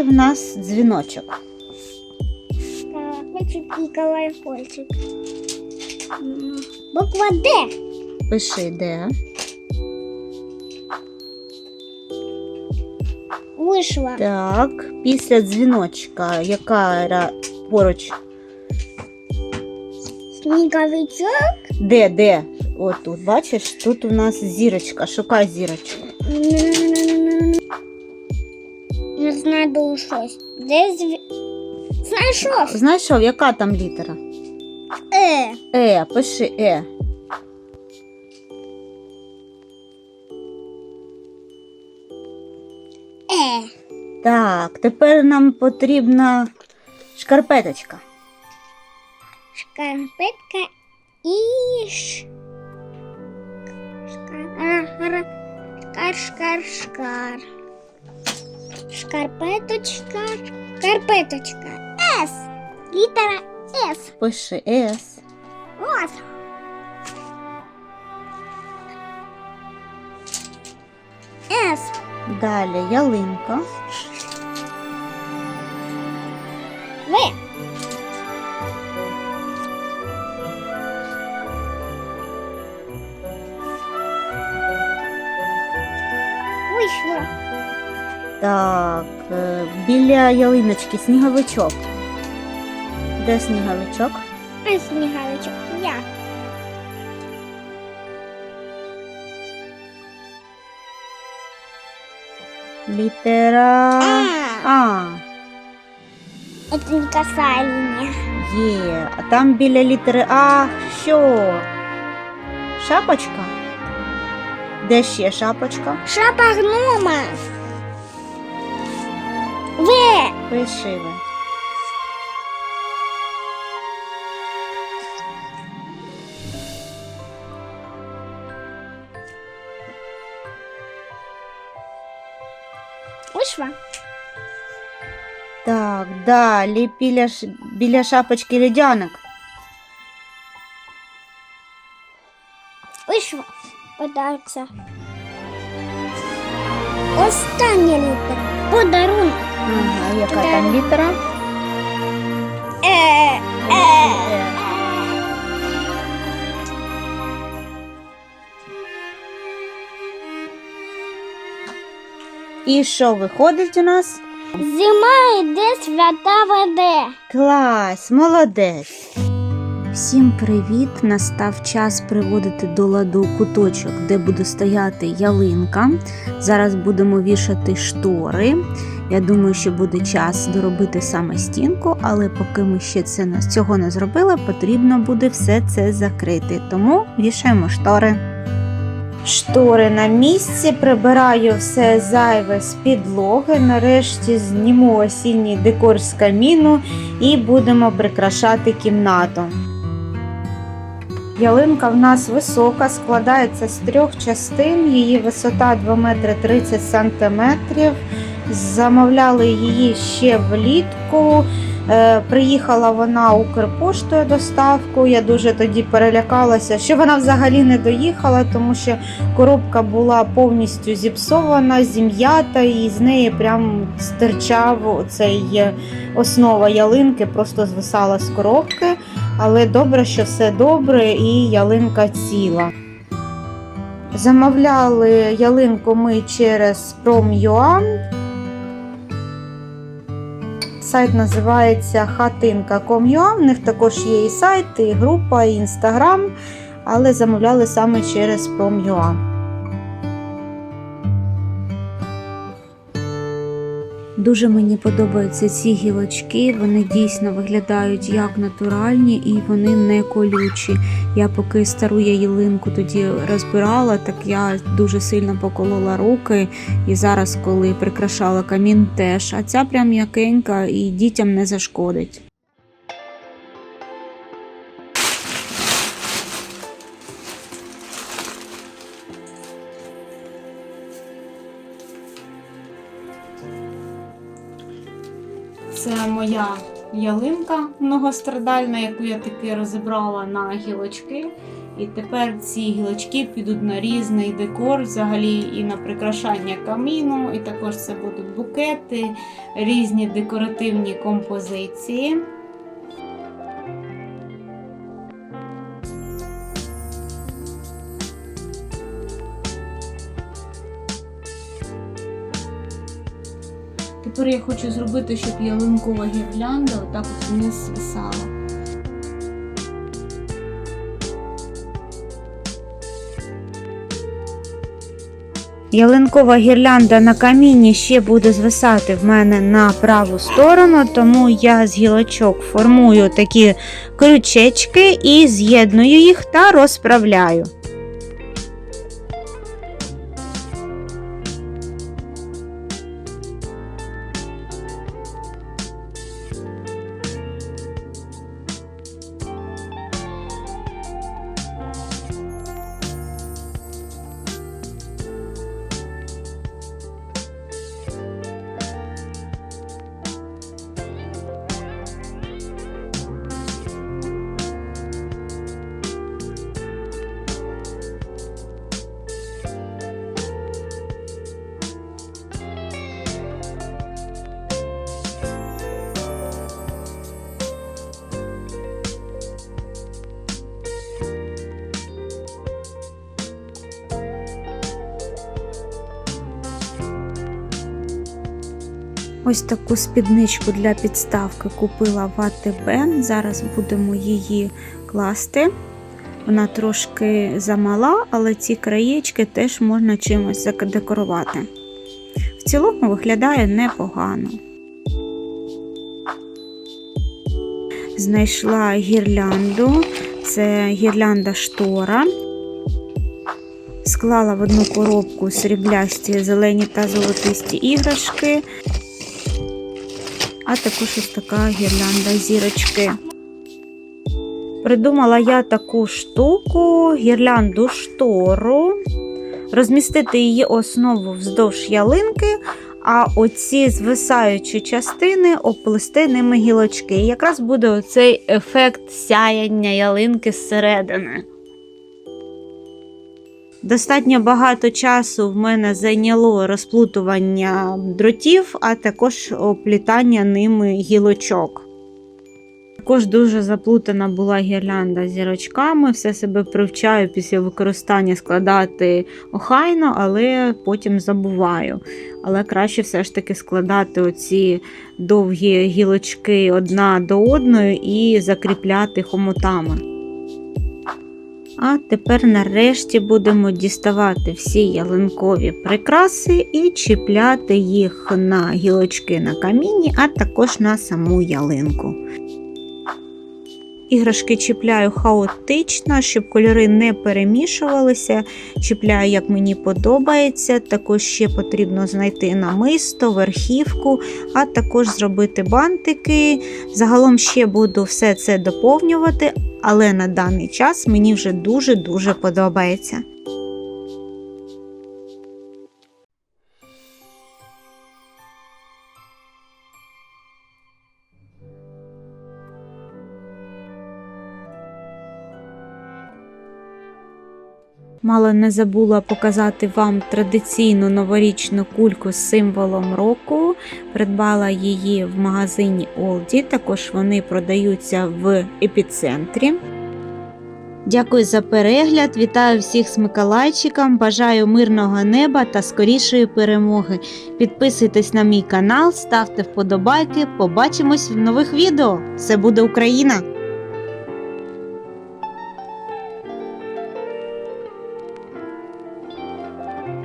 в нас дзвіночок. Колокольчик и колокольчик. Буква Д. Пиши де. Вышла. Так, після дзвіночка, яка поруч? Снеговичок. Де, де? От тут, бачиш, тут у нас зірочка. Шукай зірочку. Не знайду щось. Де. Знайшов. Знайшов, яка там літера? Е. Е, пиши Е. Е. Так, тепер нам потрібна шкарпеточка. Шкарпетка і ш... Шкар... Шкар, шкар, шкар. Шкарпеточка. Шкарпеточка. С. Літера С. Пиши С. Ось. С. Далі ялинка. В. Вийшло. Так, е, біля ялиночки сніговичок. Де сніговичок? А сніговичок. Я. Літера А. А. Это не линия. Є. А там біля літери А що? Шапочка? Де ще шапочка? Шапа гнома. В. Пиши ви. Вийшла. Так, далі біля, ш- біля шапочки льодянок. Вийшла. Подаркся. Остання літера. Подарунок. Ага, яка там літера? Е. Е. І що виходить у нас? Зима йде, свята веде. Клас, молодець. Всім привіт! Настав час приводити до ладу куточок, де буде стояти ялинка. Зараз будемо вішати штори. Я думаю, що буде час доробити саме стінку, але поки ми ще це цього не зробили, потрібно буде все це закрити. Тому вішаємо штори. Штори на місці, прибираю все зайве з підлоги. Нарешті зніму осінній декор з каміну і будемо прикрашати кімнату. Ялинка в нас висока, складається з трьох частин. Її висота 2 метри 30 сантиметрів. Замовляли її ще влітку. Е, приїхала вона Укрпоштою доставку. Я дуже тоді перелякалася, що вона взагалі не доїхала, тому що коробка була повністю зіпсована, зім'ята, і з неї прям стирчав цей е, основа ялинки, просто звисала з коробки. Але добре, що все добре і ялинка ціла. Замовляли ялинку ми через Prom.ua. Сайт називається хатинка.com.ua. В них також є і сайт, і група, і інстаграм, але замовляли саме через Prom.ua. Дуже мені подобаються ці гілочки. Вони дійсно виглядають як натуральні і вони не колючі. Я поки стару я ялинку тоді розбирала, так я дуже сильно поколола руки. І зараз, коли прикрашала камін, теж. А ця прям м'якенька і дітям не зашкодить. Це моя ялинка многострадальна, яку я таки розібрала на гілочки. І тепер ці гілочки підуть на різний декор, взагалі і на прикрашання каміну, і також це будуть букети, різні декоративні композиції. Тепер я хочу зробити, щоб ялинкова гірлянда отак от вниз свисала. Ялинкова гірлянда на каміні ще буде звисати в мене на праву сторону, тому я з гілочок формую такі крючечки і з'єдную їх та розправляю. Ось таку спідничку для підставки купила в АТБ. Зараз будемо її класти. Вона трошки замала, але ці краєчки теж можна чимось задекорувати. В цілому виглядає непогано. Знайшла гірлянду, це гірлянда штора. Склала в одну коробку сріблясті, зелені та золотисті іграшки а також ось така гірлянда зірочки. Придумала я таку штуку, гірлянду штору, розмістити її основу вздовж ялинки, а оці звисаючі частини оплести ними гілочки. І якраз буде оцей ефект сяяння ялинки зсередини. Достатньо багато часу в мене зайняло розплутування дротів, а також оплітання ними гілочок. Також дуже заплутана була гірлянда з зірочками, все себе привчаю після використання складати охайно, але потім забуваю. Але краще все ж таки складати оці довгі гілочки одна до одної і закріпляти хомутами. А тепер нарешті будемо діставати всі ялинкові прикраси і чіпляти їх на гілочки на каміні, а також на саму ялинку. Іграшки чіпляю хаотично, щоб кольори не перемішувалися. Чіпляю, як мені подобається. Також ще потрібно знайти намисто, верхівку, а також зробити бантики. Загалом ще буду все це доповнювати, але на даний час мені вже дуже-дуже подобається. Мало не забула показати вам традиційну новорічну кульку з символом року. Придбала її в магазині Олді. Також вони продаються в епіцентрі. Дякую за перегляд. Вітаю всіх з Миколайчиком. Бажаю мирного неба та скорішої перемоги. Підписуйтесь на мій канал, ставте вподобайки. Побачимось в нових відео. Все буде Україна!